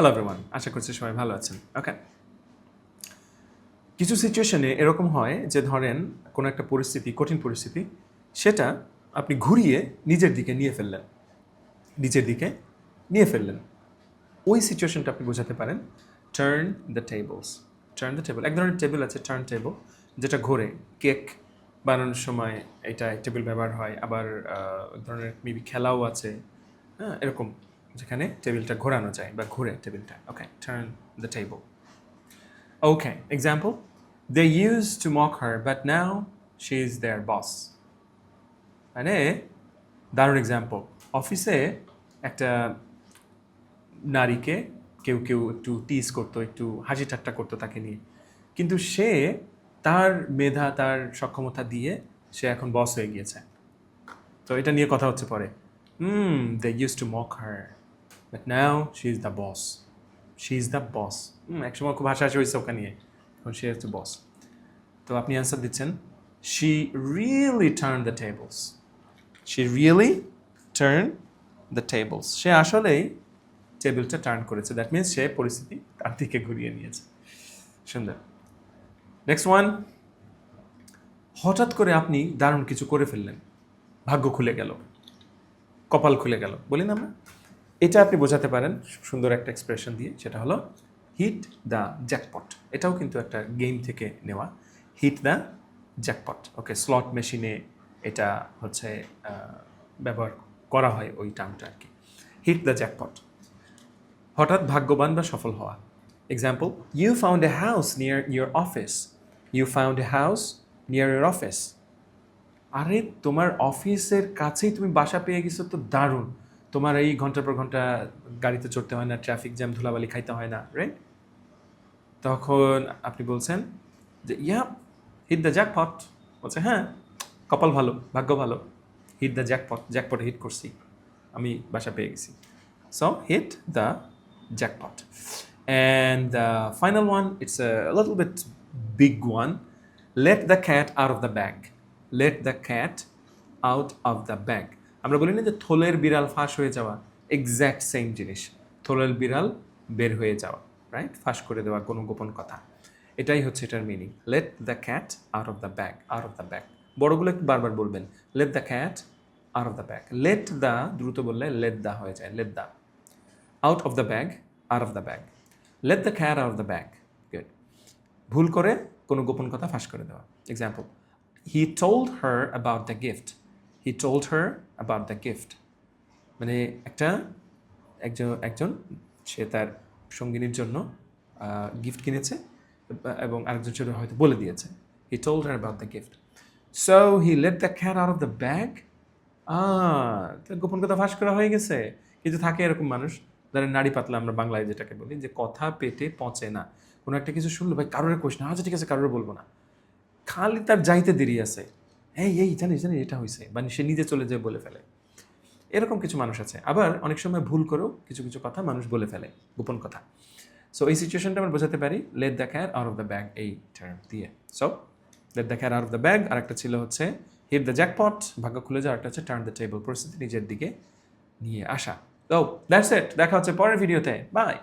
Hello everyone আশা করছি সবাই ভালো আছেন। ওকে কিছু সিচুয়েশনে এরকম হয় যে, ধরেন, কোনো একটা পরিস্থিতি, কঠিন পরিস্থিতি, সেটা আপনি ঘুরিয়ে নিজের দিকে নিয়ে ফেললেন। নিজের দিকে নিয়ে ফেললেন। ওই সিচুয়েশনটা আপনি বোঝাতে পারেন। Turn the tables turn the table এক ধরনের টেবিল আছে টার্ন টেবল যেটা ঘোরে। কেক বানানোর সময় এটা টেবিল ব্যবহার হয়। আবার ধরনের মেবি খেলাও আছে। হ্যাঁ এরকম। যেখানে টেবিলটা ঘোরানো যায় বা ঘুরে টেবিলটা। Okay turn the table okay example they use to mock her, but now she is their boss মানে দারুণ এক্সাম্পল অফিসে একটা নারীকে কেউ কেউ একটু টিজ করতো একটু হাসি ঠাট্টা করতো তাকে নিয়ে। কিন্তু সে তার মেধা তার সক্ষমতা দিয়ে সে এখন বস হয়ে গিয়েছে। তো এটা নিয়ে কথা হচ্ছে পরে। হুম they use to mock her but now she is the boss she is the boss একসময় খুব হাসাহাসি হয়েছে ওকে নিয়ে এখন সে হচ্ছে বস তো আপনি অ্যান্সার দিচ্ছেন? She really turn the tables she really turn the tables সে আসলেই টেবিলটা টার্ন করেছে। দ্যাট মিনস সে পরিস্থিতি তার দিকে ঘুরিয়ে নিয়েছে। সুন্দর। নেক্সট ওয়ান হঠাৎ করে আপনি দারুণ কিছু করে ফেললেন। ভাগ্য খুলে গেল। কপাল খুলে গেল। বলি না আমরা? এটা আপনি বোঝাতে পারেন, সুন্দর একটা এক্সপ্রেশন দিয়ে, সেটা হলো হিট দ্য জ্যাকপট এটাও কিন্তু একটা গেম থেকে নেওয়া। Hit the jackpot okay slot মেশিনে এটা হচ্ছে ব্যবহার করা হয় ওই টার্মটা আর কি হিট দ্য জ্যাকপট হঠাৎ ভাগ্যবান বা সফল হওয়া। Example you found a house near your office you found a house near your office আরে, তোমার অফিসের কাছেই তুমি বাসা পেয়ে গেছো তো দারুণ। তোমার এই ঘণ্টার পর ঘণ্টা গাড়িতে চড়তে হয় না ট্রাফিক জ্যাম ধুলাবালি খাইতে হয় না রাইট তখন আপনি বলছেন যে ইয়া হিট দ্য জ্যাকপট বলছে হ্যাঁ কপাল ভালো, ভাগ্য ভালো। হিট দ্য জ্যাকপট জ্যাকপটে হিট করছি। আমি বাসা পেয়ে গেছি। So hit the jackpot and the final one it's a little bit big one. Let the cat out of the bag. Let the cat out of the bag. আমরা বলি না যে থলের বিড়াল ফাঁস হয়ে যাওয়া এক্স্যাক্ট সেম জিনিস। থলের বিড়াল বের হয়ে যাওয়া রাইট ফাঁস করে দেওয়া কোনো গোপন কথা। এটাই হচ্ছে এটার meaning let the cat out of the bag out of the bag বড়গুলো একটু বারবার বলবেন। Let the cat out of the bag let the দ্রুত বললে লেট দ্য হয়ে যায়। Let the out of the bag out of the bag let the cat out of the bag good ভুল করে কোনো গোপন কথা ফাঁস করে দেওয়া। Example he told her about the gift he told her about the gift মানে একটা একজন একজন, সে তার সঙ্গিনীর জন্য গিফট কিনেছে, এবং আরেকজন ছেলে হয়তো বলে দিয়েছে। He told her about the gift so he let the cat out of the bag তার গোপন কথা ফাঁস করা হয়ে গেছে। কিন্তু থাকে এরকম মানুষ, যারা নারী পাতলা, আমরা বাংলায় যেটাকে বলি, যে কথা পেটে পচে না। কোনো একটা কিছু শুনলো, ভাই, কারোর কোশ্চেন আচ্ছা ঠিক আছে, কারোর বলব না। খালি তার যাইতে দেরি আছে। এই এই, জানিস জানিস, এটা হয়েছে মানে সে নিজে চলে যেয়ে বলে ফেলে। এরকম কিছু মানুষ আছে। আবার অনেক সময় ভুল করেও কিছু কিছু কথা মানুষ বলে ফেলে, গোপন কথা। সো এই সিচুয়েশনটা আমরা বোঝাতে পারি let the cat out of the bag এই টার্ম দিয়ে। So let the cat out of the bag আর একটা ছিল হচ্ছে হিট দ্য জ্যাকপট ভাগ্য খুলে যাওয়া একটা হচ্ছে টার্ন দ্য টেবল পরিস্থিতি নিজের দিকে নিয়ে আসা। তো দ্যাটস ইট দেখা হচ্ছে পরের ভিডিওতে বাই